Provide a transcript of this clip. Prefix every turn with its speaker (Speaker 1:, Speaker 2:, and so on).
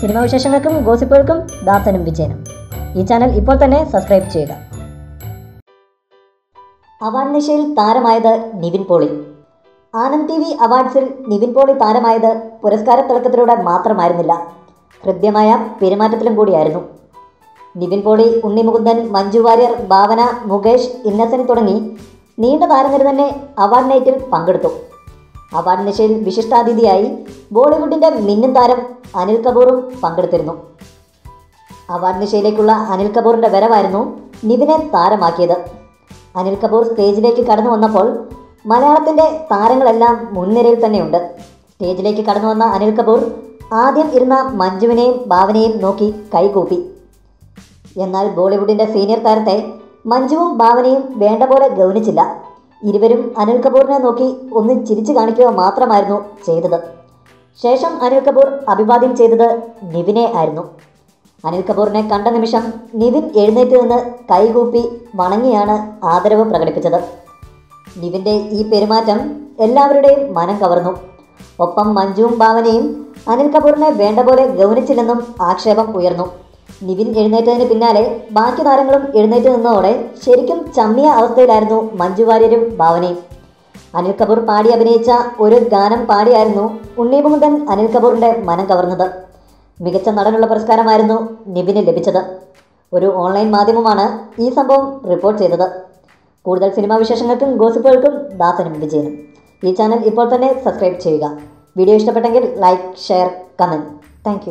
Speaker 1: Cinema വിശേഷങ്ങൾക്കും ഗോസിപ്പുകൾക്കും ദാസനും വിജയനും. ഈ channel ഇപ്പോൾ തന്നെ സബ്സ്ക്രൈബ് ചെയ്യുക. അവാർഡ് നിശയിൽ താരമായത് നിവിൻ പോളി. ആനന്ദ് ടി വി അവാർഡ്സിൽ നിവിൻ പോളി താരമായത് പുരസ്കാര തിളക്കത്തിലൂടെ മാത്രമായിരുന്നില്ല. ഹൃദ്യമായ പെരുമാറ്റത്തിലും കൂടിയായിരുന്നു. നിവിൻ പോളി ഉണ്ണിമുകുന്ദൻ മഞ്ജു വാര്യർ ഭാവന മുകേഷ് ഇന്നസെന്റ് തുടങ്ങി നീണ്ട താരനിര തന്നെ അവാർഡ് നൈറ്റിൽ പങ്കെടുത്തു. അവാർഡ് നിശയിൽ വിശിഷ്ടാതിഥിയായി ബോളിവുഡിന്റെ മിന്നും താരം അനിൽ കപൂറും പങ്കെടുത്തിരുന്നു. അവാർഡ് നിശയിലേക്കുള്ള അനിൽ കപൂറിന്റെ വരവായിരുന്നു നിവിനെ താരമാക്കിയത്. അനിൽ കപൂർ സ്റ്റേജിലേക്ക് കടന്നു വന്നപ്പോൾ മലയാളത്തിന്റെ താരങ്ങളെല്ലാം മുൻനിരയിൽ തന്നെയുണ്ട്. സ്റ്റേജിലേക്ക് കടന്നു വന്ന അനിൽ കപൂർ ആദ്യം ഇരുന്ന മഞ്ജുവിനെയും ഭാവനയും നോക്കി കൈകൂപ്പി. എന്നാൽ ബോളിവുഡിന്റെ സീനിയർ താരത്തെ മഞ്ജുവും ഭാവനയും വേണ്ട പോലെ ഗൗനിച്ചില്ല. ഇരുവരും അനിൽ കപൂറിനെ നോക്കി ഒന്ന് ചിരിച്ചു കാണിക്കുക മാത്രമായിരുന്നു ചെയ്തത്. ശേഷം അനിൽ കപൂർ അഭിവാദ്യം ചെയ്തത് നിവിനെ ആയിരുന്നു. അനിൽ കപൂറിനെ കണ്ട നിമിഷം നിവിൻ എഴുന്നേറ്റ് നിന്ന് കൈകൂപ്പി വണങ്ങിയാണ് ആദരവ് പ്രകടിപ്പിച്ചത്. നിവിന്റെ ഈ പെരുമാറ്റം എല്ലാവരുടെയും മനം കവർന്നു. ഒപ്പം മഞ്ജുവും ഭാവനയും അനിൽ കപൂറിനെ വേണ്ട പോലെ ഗൗനിച്ചില്ലെന്നും ആക്ഷേപം ഉയർന്നു. നിവിൻ എഴുന്നേറ്റതിന് പിന്നാലെ ബാക്കി താരങ്ങളും എഴുന്നേറ്റ് നിന്നതോടെ ശരിക്കും ചമ്മിയ അവസ്ഥയിലായിരുന്നു മഞ്ജു വാര്യരും ഭാവനയും. അനിൽ കപൂർ പാടി അഭിനയിച്ച ഒരു ഗാനം പാടിയായിരുന്നു ഉണ്ണി മുകുന്ദൻ അനിൽ കപൂറിന്റെ മനം കവർന്നത്. മികച്ച നടനുള്ള പുരസ്കാരമായിരുന്നു നിബിന് ലഭിച്ചത്. ഒരു ഓൺലൈൻ മാധ്യമമാണ് ഈ സംഭവം റിപ്പോർട്ട് ചെയ്തത്. കൂടുതൽ സിനിമാ വിശേഷങ്ങൾക്കും ഗോസിപ്പുകൾക്കും ദാസനും വിജയനും. ഈ ചാനൽ ഇപ്പോൾ തന്നെ സബ്സ്ക്രൈബ് ചെയ്യുക. വീഡിയോ ഇഷ്ടപ്പെട്ടെങ്കിൽ ലൈക്ക് ഷെയർ കമന്റ് താങ്ക്